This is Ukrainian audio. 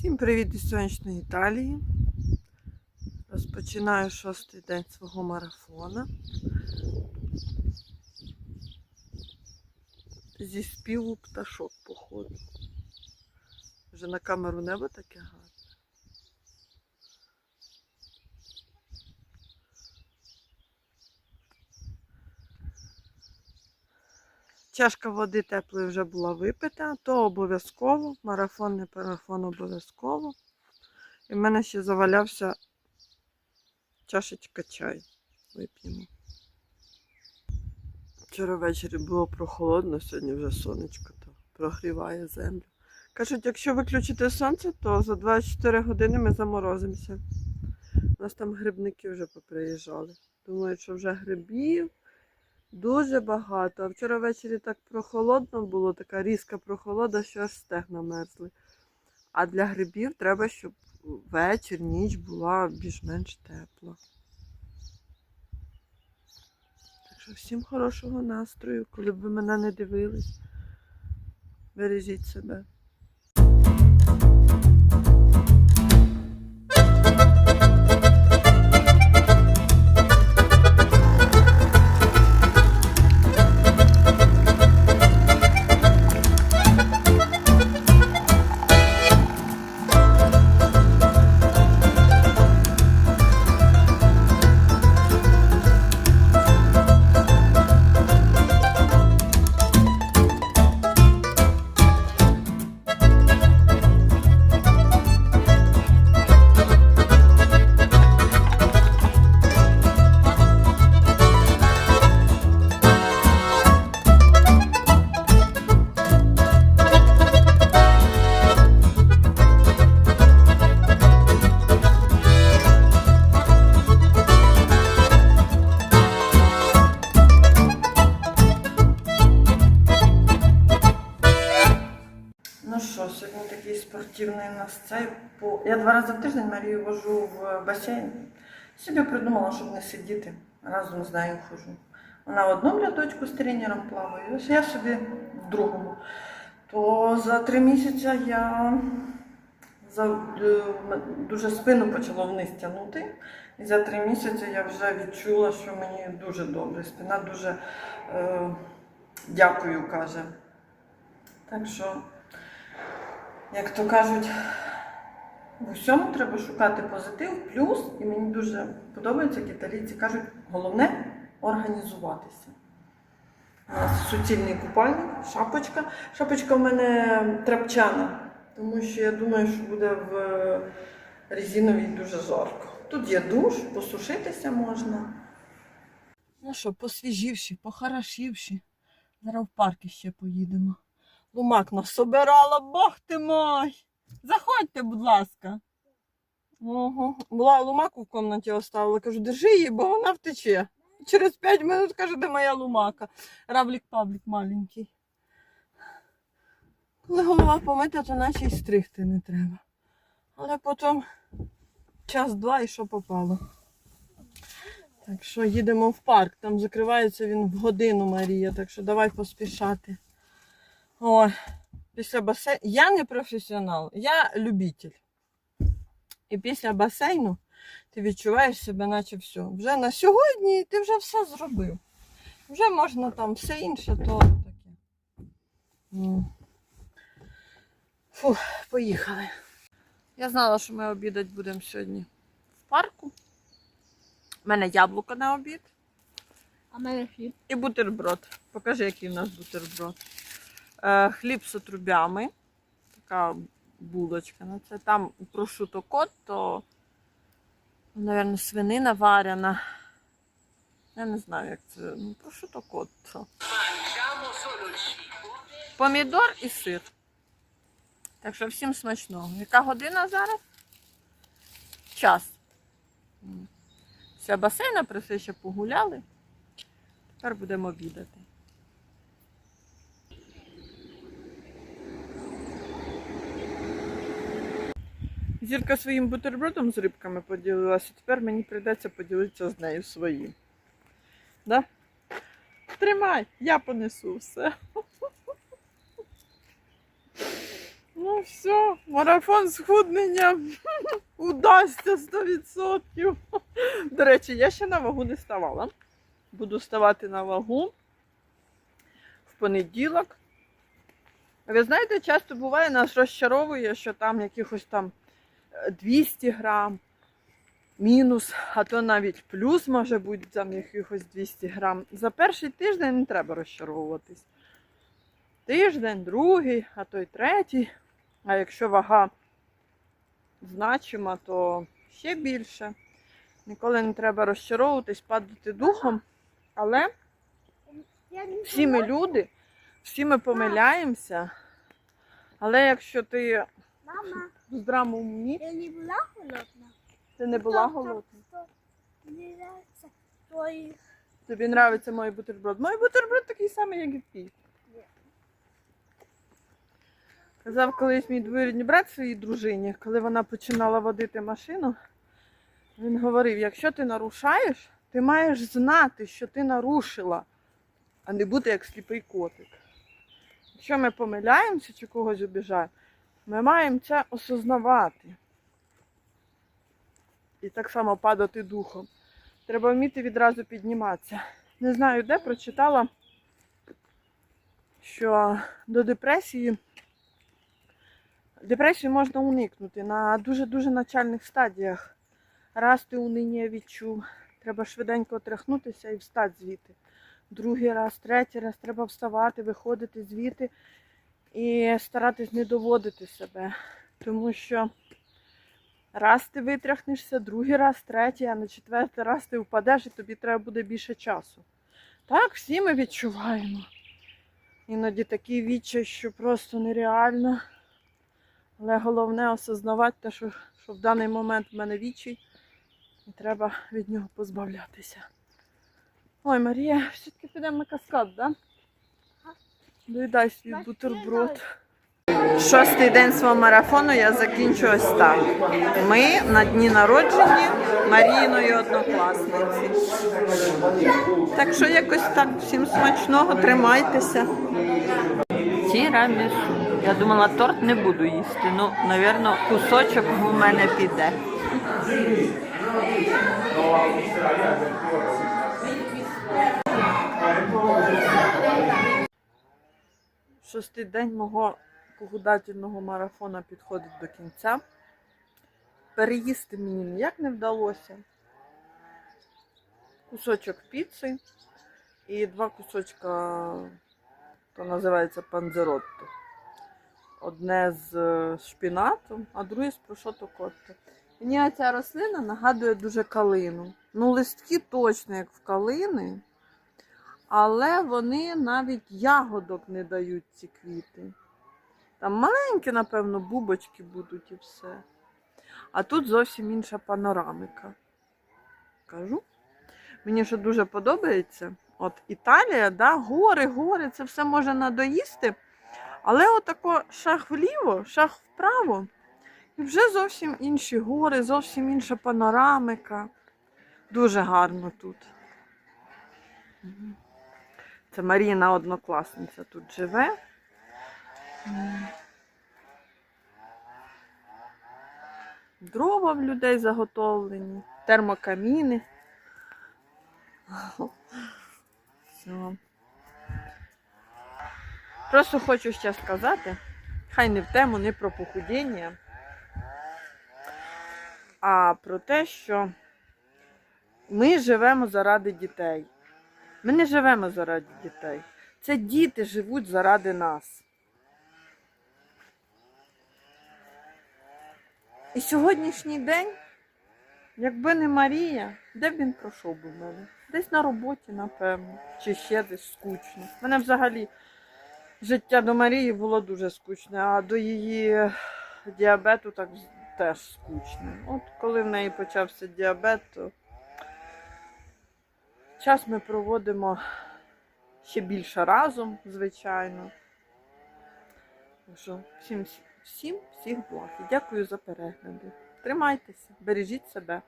Всім привіт із сонячної Італії. Розпочинаю шостий день свого марафона. Зі співу пташок, походу. Вже на камеру небо таке гарне. Чашка води теплої вже була випита, то обов'язково, марафон не марафон обов'язково. І в мене ще завалявся чашечка чаю. Вип'ємо. Вчора ввечері було прохолодно, сьогодні вже сонечко то прогріває землю. Кажуть, якщо виключити сонце, то за 24 години ми заморозимося. У нас там грибники вже поприїжджали. Думаю, що вже грибів. Дуже багато. А вчора ввечері так прохолодно було, така різка прохолода, що аж стегна мерзли. А для грибів треба, щоб вечір, ніч була більш-менш тепла. Так що всім хорошого настрою, коли б ви мене не дивились. Бережіть себе. Спортивний у нас цей. Я два рази в тиждень Марію вожу в басейн. Собі придумала, щоб не сидіти. Разом з нею хожу. Вона в одному рядочку з тренером плаває, ось я собі в другому. То за три місяці я за... е, дуже спину почало вниз тягнути. І за три місяці я вже відчула, що мені дуже добре. Спина дуже е... дякую, каже. Так що як то кажуть, в усьому треба шукати позитив, плюс, і мені дуже подобається, як італійці кажуть, головне організуватися. У нас суцільний купальник, шапочка. Шапочка в мене трапчана, тому що я думаю, що буде в резиновій дуже жарко. Тут є душ, посушитися можна. Ну що, посвіжівши, похорошівши. Зараз в парки ще поїдемо. Лумак нас собирала, бог ти мой. Заходьте, будь ласка. Ого. Була лумаку в кімнаті оставила. Кажу, держи її, бо вона втече. Через 5 минут каже, де моя лумака. Равлік паблік маленький. Коли голова помита, то наче й стригти не треба. Але потім час-два і що попало. Так що їдемо в парк. Там закривається він в годину, Марія, так що давай поспішати. Ой, після басейну. Я не професіонал, я любитель. І після басейну ти відчуваєш себе, наче все. Вже на сьогодні ти вже все зробив. Вже можна там все інше, то таке. Фу, поїхали. Я знала, що ми обідати будемо сьогодні в парку. У мене яблуко на обід А мене хліб. і бутерброд. Покажи, який у нас бутерброд. Е, хліб з отрубями. Така булочка. Ну, це там прошуто кот, то, мабуть, свинина варена. Я не знаю, як це. Ну, прошуто кот. Помідор і сир. Так що всім смачного. Яка година зараз? Час. Все, басейна прийшли, ще погуляли. Тепер будемо обідати. Зірка своїм бутербродом з рибками поділилася, тепер мені прийдеться поділитися з нею своїм. Да? Тримай, я понесу все. Ну все, марафон схуднення удасться 100%. До речі, я ще на вагу не ставала. Буду ставати на вагу в понеділок. Ви знаєте, часто буває, нас розчаровує, що там якихось там 200 грам, мінус, а то навіть плюс може бути там якихось 200 грам. За перший тиждень не треба розчаровуватись. Тиждень, другий, а то й третій. А якщо вага значима, то ще більше. Ніколи не треба розчаровуватись, падати духом. Але всі ми люди, всі ми помиляємося. Але якщо ти Мама, в здравому умі, я не була голодна. ти не була голодна. Мені нравиться твої. Тобі подобається мій бутерброд. Мій бутерброд такий самий, як і твій. Казав колись мій двоюрідний брат своїй дружині, коли вона починала водити машину, він говорив: якщо ти нарушаєш, ти маєш знати, що ти нарушила, а не бути як сліпий котик. Якщо ми помиляємося чи когось обіжаємо, ми маємо це осознавати. І так само падати духом. Треба вміти відразу підніматися. Не знаю, де прочитала, що до депресії депресію можна уникнути на дуже-дуже начальних стадіях. Раз ти униння відчув, треба швиденько отряхнутися і встати звідти. Другий раз, третій раз треба вставати, виходити звідти і старатись не доводити себе. Тому що раз ти витряхнешся, другий раз, третій, а на четвертий раз ти впадеш і тобі треба буде більше часу. Так, всі ми відчуваємо. Іноді такий відчай, що просто нереально. Але головне осознавати те, що, що в даний момент в мене відчай, і треба від нього позбавлятися. Ой, Марія, все-таки підемо на каскад, так? Да? Доїдай свій бутерброд. Шостий день свого марафону я закінчу ось так. Ми на дні народження Маріїної однокласниці. Так що якось так, всім смачного, тримайтеся. Тірамісу. Я думала, торт не буду їсти. Ну, напевно, кусочок в мене піде. Шостий день мого погодательного марафону підходить до кінця. Переїсти мені ніяк не вдалося. Кусочок піци і два кусочка, то називається панзеротто. Одне з е, шпінатом, а друге з прошото котто. Мені ця рослина нагадує дуже калину. Ну, листки точно як в калини, але вони навіть ягодок не дають ці квіти. Там маленькі, напевно, бубочки будуть і все. А тут зовсім інша панорамика. Кажу. Мені що дуже подобається. От Італія, да, гори, гори, це все може надоїсти. Але отако шаг вліво, шаг вправо. І вже зовсім інші гори, зовсім інша панорамика. Дуже гарно тут. Це Маріна однокласниця тут живе. Дрова в людей заготовлені, термокаміни. Все. Просто хочу ще сказати, хай не в тему, не про похудіння, а про те, що ми живемо заради дітей. Ми не живемо заради дітей. Це діти живуть заради нас. І сьогоднішній день, якби не Марія, де б він пройшов би в мене? Десь на роботі, напевно, чи ще десь скучно. У мене взагалі життя до Марії було дуже скучне, а до її діабету так теж скучне. От коли в неї почався діабет, то час ми проводимо ще більше разом, звичайно. Що всім, всім всіх благ. Дякую за перегляди. Тримайтеся, бережіть себе.